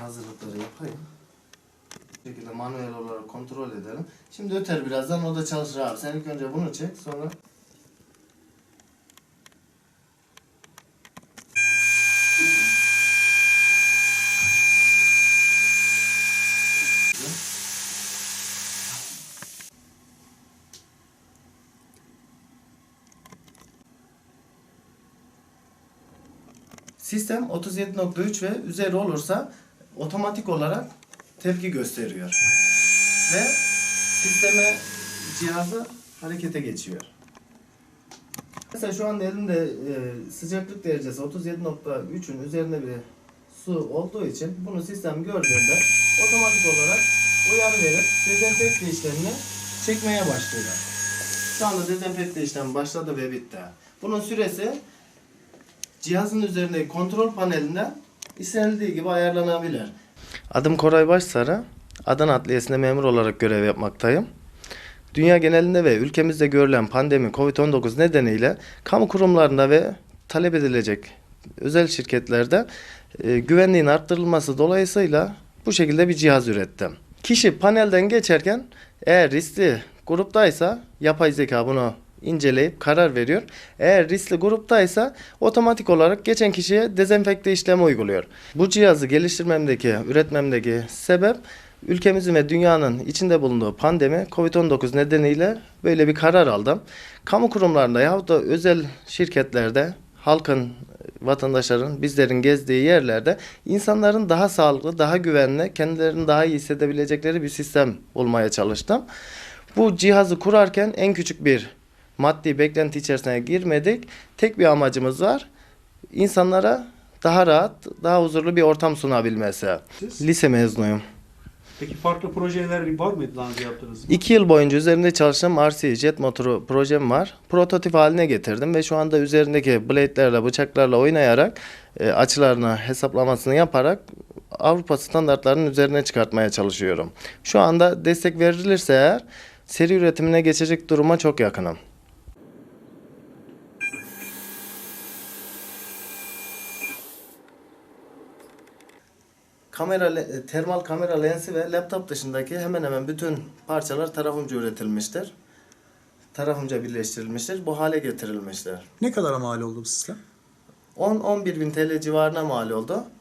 hazırlıkları yapayım. Bu şekilde manuel olarak kontrol edelim. Şimdi öter birazdan o da çalışır abi. Sen ilk önce bunu çek sonra Sistem 37.3 ve üzeri olursa otomatik olarak tepki gösteriyor. Ve sisteme cihazı harekete geçiyor. Mesela şu anda elimde e, sıcaklık derecesi 37.3'ün üzerinde bir su olduğu için bunu sistem gördüğünde otomatik olarak uyarı verip dezenfekte işlemini çekmeye başlıyor. Şu anda dezenfekte işlemi başladı ve bitti. Bunun süresi cihazın üzerindeki kontrol panelinden istenildiği gibi ayarlanabilir. Adım Koray Başsarı. Adana Adliyesi'nde memur olarak görev yapmaktayım. Dünya genelinde ve ülkemizde görülen pandemi COVID-19 nedeniyle kamu kurumlarında ve talep edilecek özel şirketlerde e, güvenliğin arttırılması dolayısıyla bu şekilde bir cihaz ürettim. Kişi panelden geçerken eğer riskli gruptaysa yapay zeka bunu inceleyip karar veriyor. Eğer riskli gruptaysa otomatik olarak geçen kişiye dezenfekte işlemi uyguluyor. Bu cihazı geliştirmemdeki, üretmemdeki sebep ülkemizin ve dünyanın içinde bulunduğu pandemi COVID-19 nedeniyle böyle bir karar aldım. Kamu kurumlarında yahut da özel şirketlerde halkın, vatandaşların, bizlerin gezdiği yerlerde insanların daha sağlıklı, daha güvenli, kendilerini daha iyi hissedebilecekleri bir sistem bulmaya çalıştım. Bu cihazı kurarken en küçük bir maddi beklenti içerisine girmedik. Tek bir amacımız var. İnsanlara daha rahat, daha huzurlu bir ortam sunabilmesi. Siz? Lise mezunuyum. Peki farklı projeler var mıydı daha önce yaptığınız? İki yıl boyunca üzerinde çalıştığım RC jet motoru projem var. Prototip haline getirdim ve şu anda üzerindeki blade'lerle, bıçaklarla oynayarak e, açılarını hesaplamasını yaparak Avrupa standartlarının üzerine çıkartmaya çalışıyorum. Şu anda destek verilirse eğer seri üretimine geçecek duruma çok yakınım. Kamera, le- termal kamera lensi ve laptop dışındaki hemen hemen bütün parçalar tarafımca üretilmiştir. Tarafımca birleştirilmiştir. Bu hale getirilmiştir. Ne kadar mal oldu bu sistem? 10-11 bin TL civarına mal oldu.